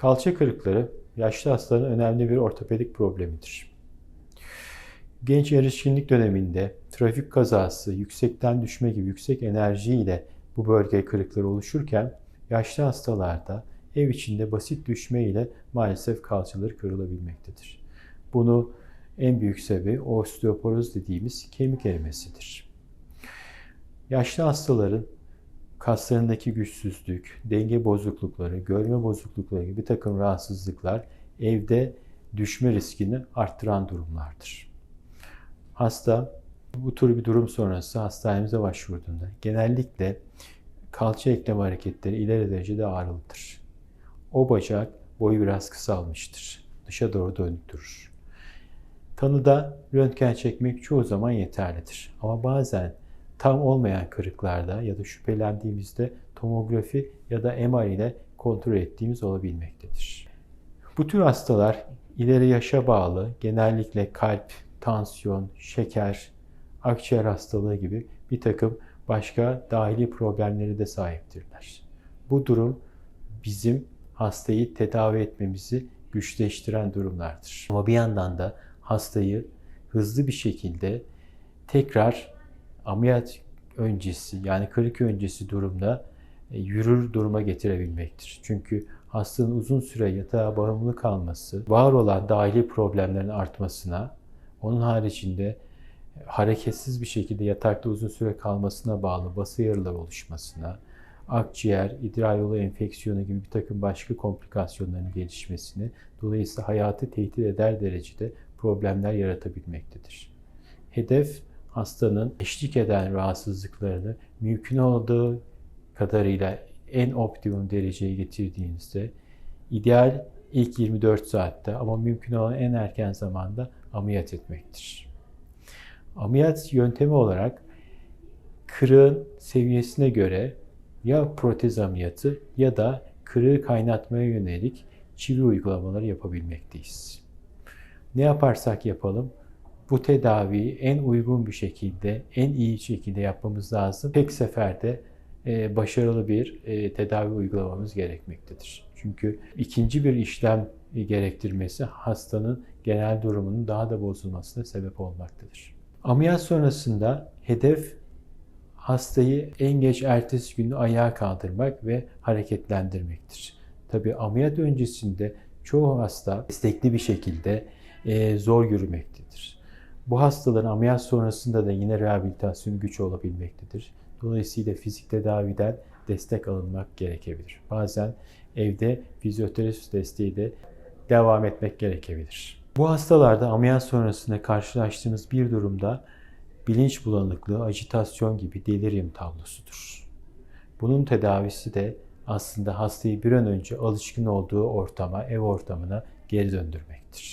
Kalça kırıkları yaşlı hastaların önemli bir ortopedik problemidir. Genç erişkinlik döneminde trafik kazası, yüksekten düşme gibi yüksek enerjiyle bu bölge kırıkları oluşurken yaşlı hastalarda ev içinde basit düşme ile maalesef kalçaları kırılabilmektedir. Bunu en büyük sebebi osteoporoz dediğimiz kemik erimesidir. Yaşlı hastaların kaslarındaki güçsüzlük, denge bozuklukları, görme bozuklukları gibi bir takım rahatsızlıklar evde düşme riskini arttıran durumlardır. Hasta bu tür bir durum sonrası hastanemize başvurduğunda genellikle kalça eklem hareketleri ileri derecede ağrılıdır. O bacak boyu biraz kısalmıştır. Dışa doğru dönük durur. Tanıda röntgen çekmek çoğu zaman yeterlidir. Ama bazen tam olmayan kırıklarda ya da şüphelendiğimizde tomografi ya da MR ile kontrol ettiğimiz olabilmektedir. Bu tür hastalar ileri yaşa bağlı genellikle kalp, tansiyon, şeker, akciğer hastalığı gibi bir takım başka dahili problemleri de sahiptirler. Bu durum bizim hastayı tedavi etmemizi güçleştiren durumlardır. Ama bir yandan da hastayı hızlı bir şekilde tekrar ameliyat öncesi yani kırık öncesi durumda e, yürür duruma getirebilmektir. Çünkü hastanın uzun süre yatağa bağımlı kalması, var olan dahili problemlerin artmasına, onun haricinde hareketsiz bir şekilde yatakta uzun süre kalmasına bağlı bası yaraları oluşmasına, akciğer, idrar yolu enfeksiyonu gibi bir takım başka komplikasyonların gelişmesini, dolayısıyla hayatı tehdit eder derecede problemler yaratabilmektedir. Hedef hastanın eşlik eden rahatsızlıklarını mümkün olduğu kadarıyla en optimum dereceye getirdiğinizde ideal ilk 24 saatte ama mümkün olan en erken zamanda ameliyat etmektir. Ameliyat yöntemi olarak kırığın seviyesine göre ya protez ameliyatı ya da kırığı kaynatmaya yönelik çivi uygulamaları yapabilmekteyiz. Ne yaparsak yapalım bu tedaviyi en uygun bir şekilde, en iyi şekilde yapmamız lazım. Tek seferde e, başarılı bir e, tedavi uygulamamız gerekmektedir. Çünkü ikinci bir işlem gerektirmesi hastanın genel durumunun daha da bozulmasına sebep olmaktadır. Ameliyat sonrasında hedef hastayı en geç ertesi günü ayağa kaldırmak ve hareketlendirmektir. Tabi ameliyat öncesinde çoğu hasta istekli bir şekilde e, zor yürümektedir. Bu hastaların ameliyat sonrasında da yine rehabilitasyon güç olabilmektedir. Dolayısıyla fizik tedaviden destek alınmak gerekebilir. Bazen evde fizyoterapi desteği de devam etmek gerekebilir. Bu hastalarda ameliyat sonrasında karşılaştığımız bir durumda bilinç bulanıklığı, ajitasyon gibi delirium tablosudur. Bunun tedavisi de aslında hastayı bir an önce alışkın olduğu ortama, ev ortamına geri döndürmektir.